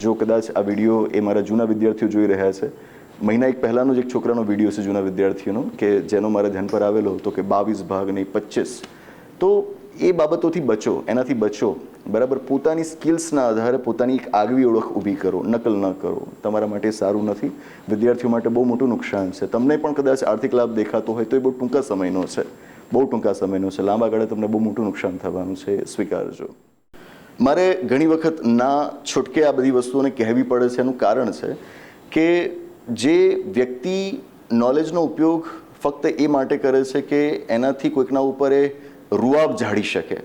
જો કદાચ આ વીડિયો એ મારા જૂના વિદ્યાર્થીઓ જોઈ રહ્યા છે. મહિના એક પહેલાંનો જ એક છોકરાનો વીડિયો છે જૂના વિદ્યાર્થીઓનો, કે જેનો મારા ધ્યાન પર આવેલો હતો કે બાવીસ ભાગ નહીં પચીસ તો એ બાબતોથી બચો, એનાથી બચો. બરાબર, પોતાની સ્કિલ્સના આધારે પોતાની એક આગવી ઓળખ ઊભી કરો, નકલ ન કરો. તમારા માટે સારું નથી. વિદ્યાર્થીઓ માટે બહુ મોટું નુકસાન છે. તમને પણ કદાચ આર્થિક લાભ દેખાતો હોય તો એ બહુ ટૂંકા સમયનો છે. બહુ ટૂંકા સમયનો છે. લાંબા ગાળે તમને બહુ મોટું નુકસાન થવાનું છે. સ્વીકારજો. મારે ઘણી વખત ના છૂટકે આ બધી વસ્તુઓને કહેવી પડે છે એનું કારણ છે કે જે વ્યક્તિ નોલેજનો ઉપયોગ ફક્ત એ માટે કરે છે કે એનાથી કોઈકના ઉપર એ રૂઆબ ઝાડી શકે.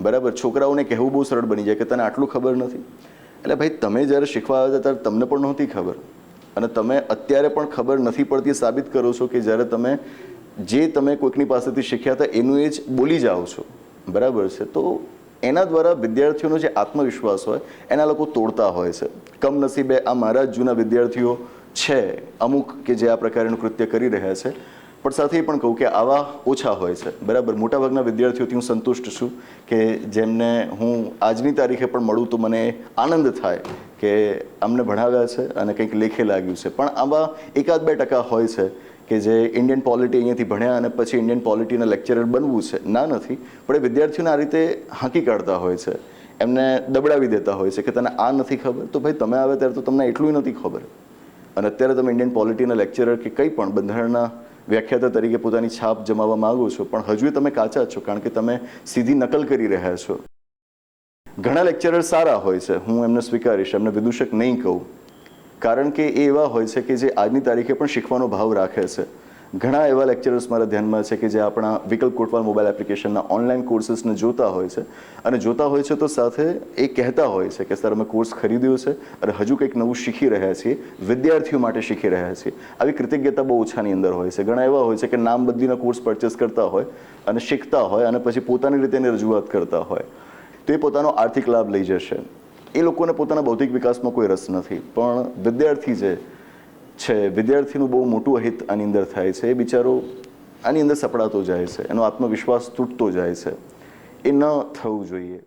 બરાબર? છોકરાઓને કહેવું બહુ સરળ બની જાય કે તને આટલું ખબર નથી. એટલે ભાઈ, તમે જ્યારે શીખવા આવ્યા હતા ત્યારે તમને પણ નહોતી ખબર. અને તમે અત્યારે પણ ખબર નથી પડતી સાબિત કરો છો કે જ્યારે તમે જે તમે કોઈકની પાસેથી શીખ્યા હતા એનું એ જ બોલી જાઓ છો. બરાબર છે? તો એના દ્વારા વિદ્યાર્થીઓનો જે આત્મવિશ્વાસ હોય, એના લોકો તોડતા હોય છે. કમનસીબે આ મારા જૂના વિદ્યાર્થીઓ છે, અમુક કે જે આ પ્રકારનું કૃત્ય કરી રહ્યા છે. પણ સાથે પણ કહું કે આવા ઓછા હોય છે. બરાબર, મોટાભાગના વિદ્યાર્થીઓથી હું સંતુષ્ટ છું કે જેમને હું આજની તારીખે પણ મળું તો મને આનંદ થાય કે અમને ભણાવ્યા છે અને કંઈક લેખે લાગ્યું છે. પણ આવા એકાદ બે ટકા હોય છે કે જે ઇન્ડિયન પોલિટી અહીંયાથી ભણ્યા અને પછી ઇન્ડિયન પોલિટીના લેક્ચરર બનવું છે, ના નથી. પણ એ વિદ્યાર્થીઓને આ રીતે હાંકી કાઢતા હોય છે. એમને દબડાવી દેતા હોય છે કે તને આ નથી ખબર? તો ભાઈ તમે આવે ત્યારે તો તમને એટલું નથી ખબર. અને અત્યારે તમે ઇન્ડિયન પોલિટીના લેક્ચરર કે કંઈ પણ બંધારણના વ્યાખ્યાતા તરીકે પોતાની છાપ જમાવવા માંગો છો, પણ હજુ તમે કાચા છો, કારણ કે તમે સીધી નકલ કરી રહ્યા છો. ઘણા લેક્ચરર સારા હોય છે, હું એમને સ્વીકારીશ, એમને વિદૂષક નહીં કહું. કારણ કે એ એવા હોય છે કે જે આજની તારીખે પણ શીખવાનો ભાવ રાખે છે. ઘણા એવા લેક્ચરર્સ મારા ધ્યાનમાં છે કે જે આપણા વિકલ્પ કોટવાલ મોબાઈલ એપ્લિકેશનના ઓનલાઈન કોર્સીસને જોતા હોય છે. અને જોતા હોય છે તો સાથે એ કહેતા હોય છે કે, સર, અમે કોર્સ ખરીદ્યો છે અને હજુ કંઈક નવું શીખી રહ્યા છીએ. વિદ્યાર્થીઓ માટે શીખી રહ્યા છીએ. આવી કૃતજ્ઞતા બહુ ઓછાની અંદર હોય છે. ઘણા એવા હોય છે કે નામ બદલીના કોર્સ પરચેસ કરતા હોય અને શીખતા હોય અને પછી પોતાની રીતે એની રજૂઆત કરતા હોય. તો એ પોતાનો આર્થિક લાભ લઈ જશે. એ લોકોને પોતાના બૌદ્ધિક વિકાસમાં કોઈ રસ નથી. પણ વિદ્યાર્થી જે છે, વિદ્યાર્થીનું બહુ મોટું અહિત આની અંદર થાય છે. એ બિચારો આની અંદર સપડાતો જાય છે. એનો આત્મવિશ્વાસ તૂટતો જાય છે. એ ન થવું જોઈએ.